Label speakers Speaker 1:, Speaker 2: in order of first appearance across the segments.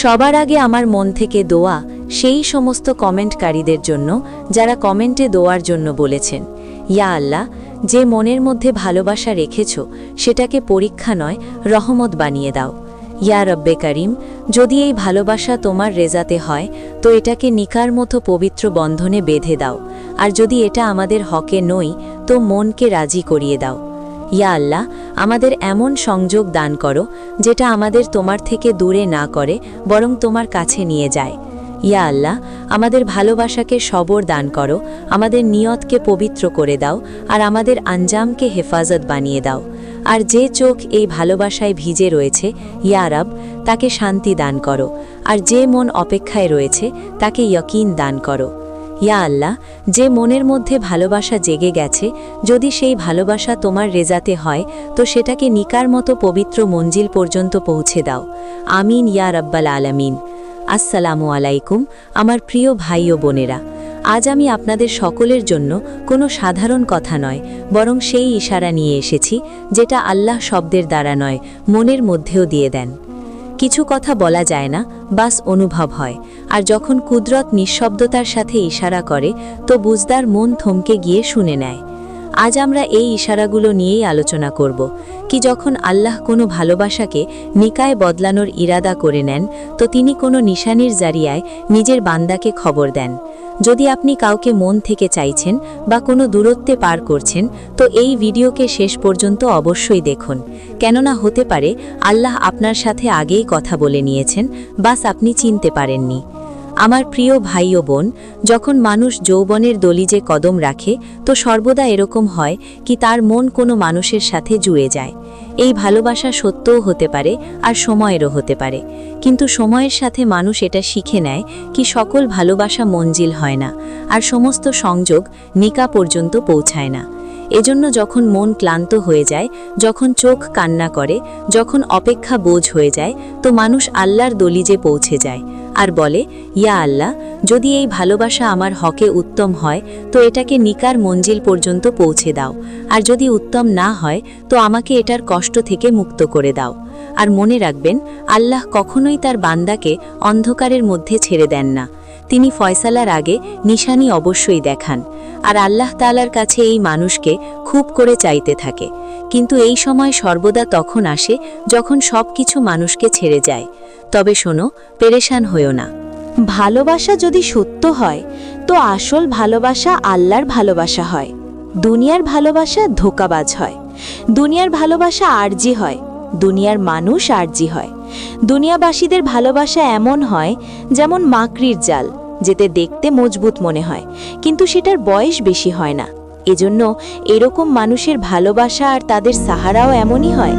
Speaker 1: সবার আগে আমার মন থেকে দোয়া, সেই সমস্ত কমেন্টকারীদের জন্য, যারা কমেন্টে দোয়ার জন্য বলেছেন। ইয়া আল্লাহ, যে মনের মধ্যে ভালোবাসা রেখেছ, সেটাকে পরীক্ষা নয়, রহমত বানিয়ে দাও। ইয়া রব্বে করিম, যদি এই ভালোবাসা তোমার রেজাতে হয়, তো এটাকে নিকার মতো পবিত্র বন্ধনে বেঁধে দাও। আর যদি এটা আমাদের হকে নই, তো মনকে রাজি করিয়ে দাও। ইয়া আল্লাহ, আমাদের এমন সংযোগ দান করো, যেটা আমাদের তোমার থেকে দূরে না করে, বরং তোমার কাছে নিয়ে যায়। ইয়া আল্লাহ, আমাদের ভালোবাসাকে সবর দান করো, আমাদের নিয়তকে পবিত্র করে দাও, আর আমাদের আঞ্জামকে হেফাজত বানিয়ে দাও। আর যে চোখ এই ভালোবাসায় ভিজে রয়েছে, ইয়া রব, তাকে শান্তি দান করো। আর যে মন অপেক্ষায় রয়েছে, তাকে ইয়কিন দান করো। ইয়া আল্লাহ, যে মনের মধ্যে ভালোবাসা জেগে গেছে, যদি সেই ভালোবাসা তোমার রেজাতে হয়, তো সেটাকে নিকার মতো পবিত্র মঞ্জিল পর্যন্ত পৌঁছে দাও। আমিন, ইয়া রব্বাল আলামিন। আসসালামু আলাইকুম, আমার প্রিয় ভাই ও বোনেরা। আজ আমি আপনাদের সকলের জন্য কোনো সাধারণ কথা নয়, বরং সেই ইশারা নিয়ে এসেছি, যেটা আল্লাহ শব্দের দ্বারা নয়, মনের মধ্যেও দিয়ে দেন। কিছু কথা বলা যায় না, বাস অনুভব হয়, আর যখন কুদরত নিঃশব্দতার সাথে ইশারা করে, তো বুঝদার মন থমকে গিয়ে শুনে নেয়। আজ আমরা এই ইশারাগুলো নিয়েই আলোচনা করব, কি যখন আল্লাহ কোনো ভালোবাসাকে নিকায় বদলানোর ইরাদা করে নেন, তো তিনি কোনো নিশানির জারিয়ায় নিজের বান্দাকে খবর দেন। যদি আপনি কাউকে মন থেকে চাইছেন বা কোনো দূরত্বে পার করছেন, তো এই ভিডিওকে শেষ পর্যন্ত অবশ্যই দেখুন। কেননা হতে পারে, আল্লাহ আপনার সাথে আগেই কথা বলে নিয়েছেন, বাস আপনি চিনতে পারেননি। আমার প্রিয় ভাই ও বোন, যখন মানুষ যৌবনের দলিজে কদম রাখে, তো সর্বদা এরকম হয় কি তার মন কোনো মানুষের সাথে জুড়ে যায়। এই ভালোবাসা সত্যও হতে পারে আর সময়েরও হতে পারে। কিন্তু সময়ের সাথে মানুষ এটা শিখে নেয় কি সকল ভালোবাসা মঞ্জিল হয় না, আর সমস্ত সংযোগ নিকা পর্যন্ত পৌঁছায় না। এজন্য যখন মন ক্লান্ত হয়ে যায়, যখন চোখ কান্না করে, যখন অপেক্ষা বোঝ হয়ে যায়, তো মানুষ আল্লাহর দলিজে পৌঁছে যায়। আর বলে, ইয়া আল্লাহ, যদি এই ভালোবাসা আমার হকে উত্তম হয়, তো এটাকে নিকার মঞ্জিল পর্যন্ত পৌঁছে দাও। আর যদি উত্তম না হয়, তো আমাকে এটার কষ্ট থেকে মুক্ত করে দাও। আর মনে রাখবেন, আল্লাহ কখনোই তার বান্দাকে অন্ধকারের মধ্যে ছেড়ে দেন না। তিনি ফয়সালার আগে নিশানি অবশ্যই দেখান, আর আল্লাহ তালার কাছে এই মানুষকে খুব করে চাইতে থাকে। কিন্তু এই সময় সর্বদা তখন আসে যখন সব কিছু মানুষকে ছেড়ে যায়। তবে শোনো, পেরেশান হইও না।
Speaker 2: ভালোবাসা যদি সত্য হয়, তো আসল ভালোবাসা আল্লাহর ভালোবাসা হয়। দুনিয়ার ভালোবাসা ধোকাবাজ হয়। দুনিয়ার ভালোবাসা আরজি হয়। দুনিয়ার মানুষ আরজি হয়। দুনিয়াবাসীদের ভালোবাসা এমন হয় যেমন মাকড়ির জাল, যেতে দেখতে মজবুত মনে হয়, কিন্তু সেটার বয়স বেশি হয় না। এজন্য এরকম মানুষের ভালোবাসা আর তাদের সাহারাও এমনই হয়।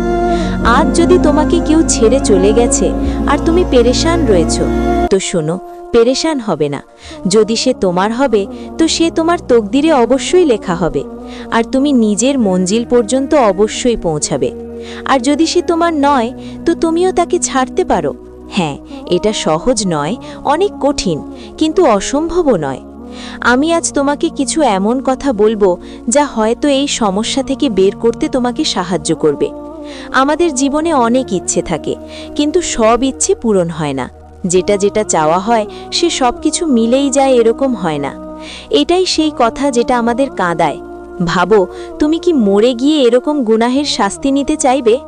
Speaker 2: আজ যদি তোমাকে কেউ ছেড়ে চলে গেছে আর তুমি পেরেশান রয়েছ, তো শোনো, পেরেশান হবে না। যদি সে তোমার হবে, তো সে তোমার তকদিরে অবশ্যই লেখা হবে। আর তুমি নিজের মঞ্জিল পর্যন্ত অবশ্যই পৌঁছাবে। আর যদি সে তোমার নয়, তো তুমিও তাকে ছাড়তে পারো। হ্যাঁ এটা সহজ নয়, অনেক কঠিন, কিন্তু অসম্ভবও নয়। আমি আজ তোমাকে কিছু এমন কথা বলব, যা হয়তো এই সমস্যা থেকে বের করতে তোমাকে সাহায্য করবে। আমাদের জীবনে অনেক ইচ্ছে থাকে, কিন্তু সব ইচ্ছে পূরণ হয় না। যেটা যেটা চাওয়া হয়, সে সব কিছু মিলেই যায় এরকম হয় না। এটাই সেই কথা যেটা আমাদের কাঁদায় ভাবো, তুমি কি মরে গিয়ে এরকম গুনাহের শাস্তি নিতে চাইবে?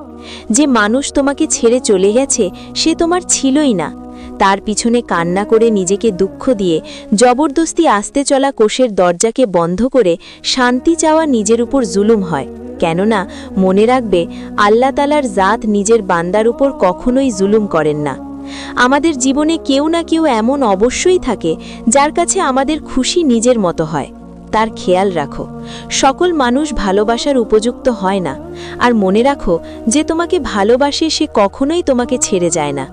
Speaker 2: যে মানুষ তোমাকে ছেড়ে চলে গেছে, সে তোমার ছিলই না। তার পিছনে কান্না করে নিজেকে দুঃখ দিয়ে, জবরদস্তি আসতে চলা কোষের দরজাকে বন্ধ করে শান্তি চাওয়া নিজের উপর জুলুম হয়। কেননা, মনে রাখবে, আল্লাহ তালার জাত নিজের বান্দার উপর কখনোই জুলুম করেন না। আমাদের জীবনে কেউ না কেউ এমন অবশ্যই থাকে, যার কাছে আমাদের খুশি নিজের মতো হয়। তার খেয়াল রাখো। সকল মানুষ ভালোবাসার উপযুক্ত হয় না। আর মনে রাখো যে তোমাকে ভালোবাসে সে কখনোই তোমাকে ছেড়ে যায় না।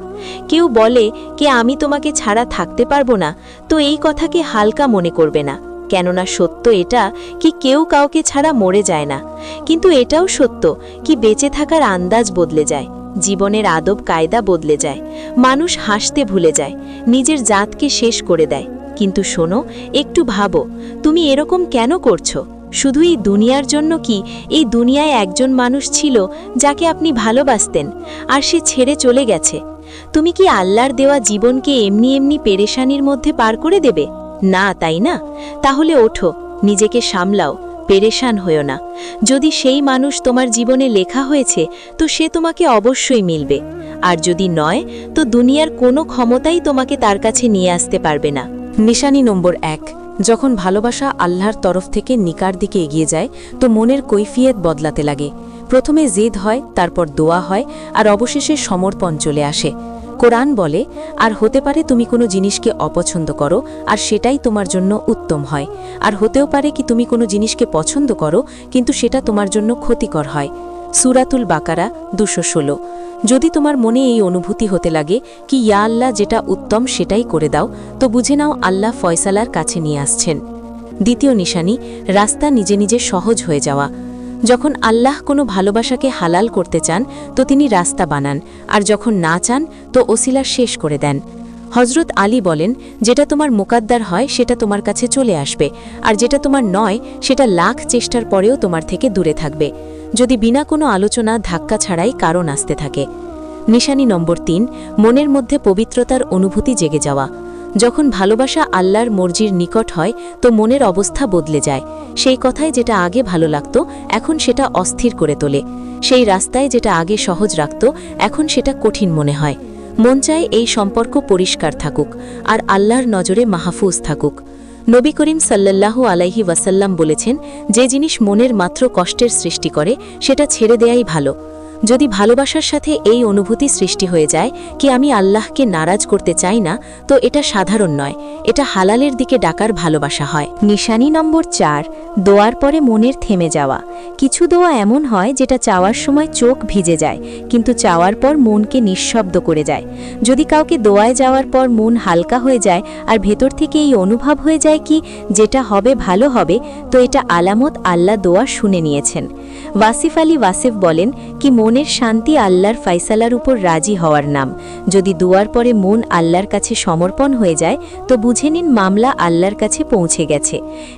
Speaker 2: কেউ বলে কে আমি তোমাকে ছাড়া থাকতে পারব না, তো এই কথাকে হালকা মনে করবে না। কেননা সত্য এটা কি কেউ কাউকে ছাড়া মরে যায় না। কিন্তু এটাও সত্য কি বেঁচে থাকার আন্দাজ বদলে যায়, জীবনের আদব কায়দা বদলে যায়, মানুষ হাসতে ভুলে যায়, নিজের জাতকে শেষ করে দেয়। কিন্তু শোনো, একটু ভাবো, তুমি এরকম কেন করছ? শুধু এই দুনিয়ার জন্য কি এই দুনিয়ায় একজন মানুষ ছিল যাকে আপনি ভালোবাসতেন আর সে ছেড়ে চলে গেছে? তুমি কি আল্লাহর দেওয়া জীবনকে এমনি এমনি পেরেশানির মধ্যে পার করে দেবে? না, তাই না? তাহলে ওঠো, নিজেকে সামলাও, পেরেশান হয়েও না। যদি সেই মানুষ তোমার জীবনে লেখা হয়েছে, তো সে তোমাকে অবশ্যই মিলবে। আর যদি নয়, তো দুনিয়ার কোনো ক্ষমতাই তোমাকে তার কাছে নিয়ে আসতে পারবে না।
Speaker 1: নিশানি নম্বর এক, যখন ভালোবাসা আল্লাহর তরফ থেকে নিকার দিকে এগিয়ে যায়, তো মনের কৈফিয়ত বদলাতে লাগে। প্রথমে জেদ হয়, তারপর দোয়া হয়, আর অবশেষে সমর্পণ চলে আসে। কোরআন বলে, আর হতে পারে তুমি কোনো জিনিসকে অপছন্দ করো, আর সেটাই তোমার জন্য উত্তম হয়। আর হতেও পারে কি তুমি কোনো জিনিসকে পছন্দ করো, কিন্তু সেটা তোমার জন্য ক্ষতিকর হয়। সুরাতুল বাকারা দুশো ষোলো। যদি তোমার মনে এই অনুভূতি হতে লাগে কি ইয়া আল্লাহ যেটা উত্তম সেটাই করে দাও, তো বুঝে নাও আল্লাহ ফয়সালার কাছে নিয়ে আসছেন। দ্বিতীয় নিশানি, রাস্তা নিজে নিজে সহজ হয়ে যাওয়া। যখন আল্লাহ কোনো ভালোবাসাকে হালাল করতে চান, তো তিনি রাস্তা বানান, আর যখন না চান, তো ওসিলা শেষ করে দেন। হজরত আলী বলেন, যেটা তোমার মোকাদ্দার হয়, সেটা তোমার কাছে চলে আসবে, আর যেটা তোমার নয়, সেটা লাখ চেষ্টার পরেও তোমার থেকে দূরে থাকবে। যদি বিনা কোনো আলোচনা ধাক্কা ছাড়াই কারণ আসতে থাকে। নিশানি নম্বর তিন, মনের মধ্যে পবিত্রতার অনুভূতি জেগে যাওয়া। যখন ভালোবাসা আল্লাহর মর্জির নিকট হয়, তো মনের অবস্থা বদলে যায়। সেই কথায় যেটা আগে ভালো লাগত, এখন সেটা অস্থির করে তোলে। সেই রাস্তায় যেটা আগে সহজ রাখত, এখন সেটা কঠিন মনে হয়। মন চায় এই সম্পর্ক পরিষ্কার থাকুক, আর আল্লাহর নজরে মাহফুজ থাকুক। নবী করিম সাল্লাল্লাহু আলাইহি ওয়াসাল্লাম বলেছেন, যে জিনিস মনের মাত্র কষ্টের সৃষ্টি করে, সেটা ছেড়ে দেয়াই ভালো। যদি ভালোবাসার সাথে এই অনুভূতি সৃষ্টি হয়ে যায়, কি আমি আল্লাহকে নারাজ করতে চাই না? তো এটা সাধারণ নয়। এটা হালালের দিকে ডাকার ভালোবাসা হয়।
Speaker 2: নিশানি নম্বর চার দোয়ার পরে মনের থেমে যাওয়া। কিছু দোয়া এমন হয় যেটা চাওয়ার সময় চোখ ভিজে যায়, কিন্তু চাওয়ার পর মনকে নিঃশব্দ করে যায়। যদি কাউকে দোয়ায় যাওয়ার পর মন হালকা হয়ে যায় আর ভেতর থেকে এই অনুভব হয়ে যায় কি, যেটা হবে ভালো হবে, তো এটা আলামত আল্লাহ দোয়া শুনে নিয়েছেন। ওয়াসিফ আলী ওয়াসিফ বলেন কি, মনের শান্তি আল্লাহর ফাইসালার উপর রাজি হওয়ার নাম। যদি দোয়ার পরে মন আল্লাহর কাছে সমর্পণ হয়ে যায়, তো বুঝে নিন মামলা আল্লাহর কাছে পৌঁছে গেছে।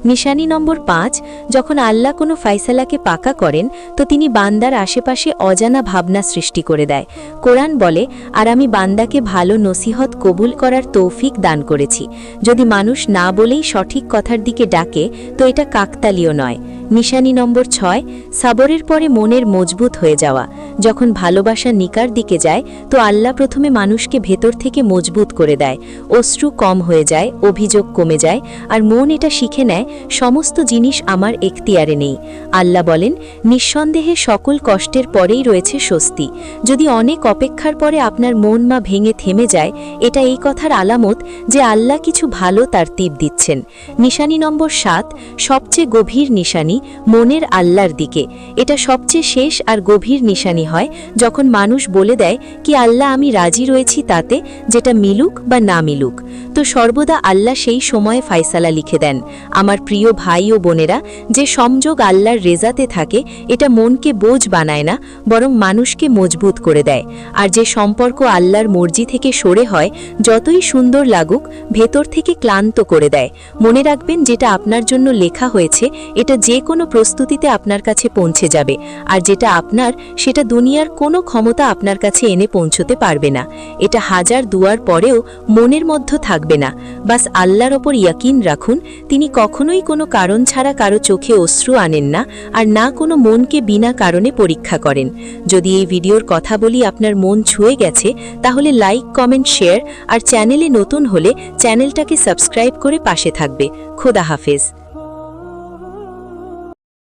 Speaker 2: নিশানি নম্বর পাঁচ যখন আল্লাহ কোনো ফাইসালাকে পাকা করেন, তো তিনি বান্দার আশেপাশে অজানা ভাবনা সৃষ্টি করে দেয়। কোরআন বলে, আর আমি বান্দাকে ভালো নসিহত কবুল করার তৌফিক দান করেছি। যদি মানুষ না বলেই সঠিক কথার দিকে ডাকে, তো এটা কাকতালীয় নয়। নিশানি নম্বর ছয়, সাবরের পরে মনের মজবুত হয়ে যাওয়া। যখন ভালোবাসা নিকার দিকে যায়, তো আল্লাহ প্রথমে মানুষকে ভেতর থেকে মজবুত করে দেয়। অশ্রু কম হয়ে যায়, অভিযোগ কমে যায়, আর মন এটা শিখে নেয়, সমস্ত জিনিস আমার এখতিয়ারে নেই। আল্লাহ বলেন, নিঃসন্দেহে সকল কষ্টের পরেই রয়েছে স্বস্তি। যদি অনেক অপেক্ষার পরে আপনার মন মা ভেঙে থেমে যায়, এটা এই কথার আলামত যে আল্লাহ কিছু ভালো তার তীব দিচ্ছেন। নিশানি নম্বর সাত, সবচেয়ে গভীর নিশানি মনের আল্লাহর দিকে। এটা সবচেয়ে শেষ আর গভীর নিশানি হয় যখন মানুষ বলে দেয় কি আল্লাহ আমি রাজি রয়েছি তাতে, যেটা মিলুক বা না মিলুক। তো সর্বদা আল্লাহ সেই সময়ে ফায়সালা লিখে দেন। আমার প্রিয় ভাই ও বোনেরা, যে সংযোগ আল্লাহর রেজাতে থাকে, এটা মনকে বোঝ বানায় না, বরং মানুষকে মজবুত করে দেয়। আর যে সম্পর্ক আল্লাহর মর্জি থেকে সরে হয়, যতই সুন্দর লাগুক, ভেতর থেকে ক্লান্ত করে দেয়। মনে রাখবেন যেটা আপনার জন্য লেখা হয়েছে, এটা যে কোনো প্রস্তুতিতে আপনার কাছে পৌঁছে যাবে, আর যেটা আপনার, সেটা দুনিয়ার কোনো ক্ষমতা আপনার কাছে এনে পৌঁছতে পারবে না। এটা হাজার দুয়ার পরেও মনের মধ্য থাকবে না। বাস আল্লাহর ওপর ইয়াকিন রাখুন, তিনি কখনোই কোনো কারণ ছাড়া কারও চোখে অশ্রু আনেন না, আর না কোনো মনকে বিনা কারণে পরীক্ষা করেন। যদি এই ভিডিওর কথা বলি আপনার মন ছুঁয়ে গেছে, তাহলে লাইক, কমেন্ট, শেয়ার, আর চ্যানেলে নতুন হলে চ্যানেলটাকে সাবস্ক্রাইব করে পাশে থাকবে। খোদা হাফেজ।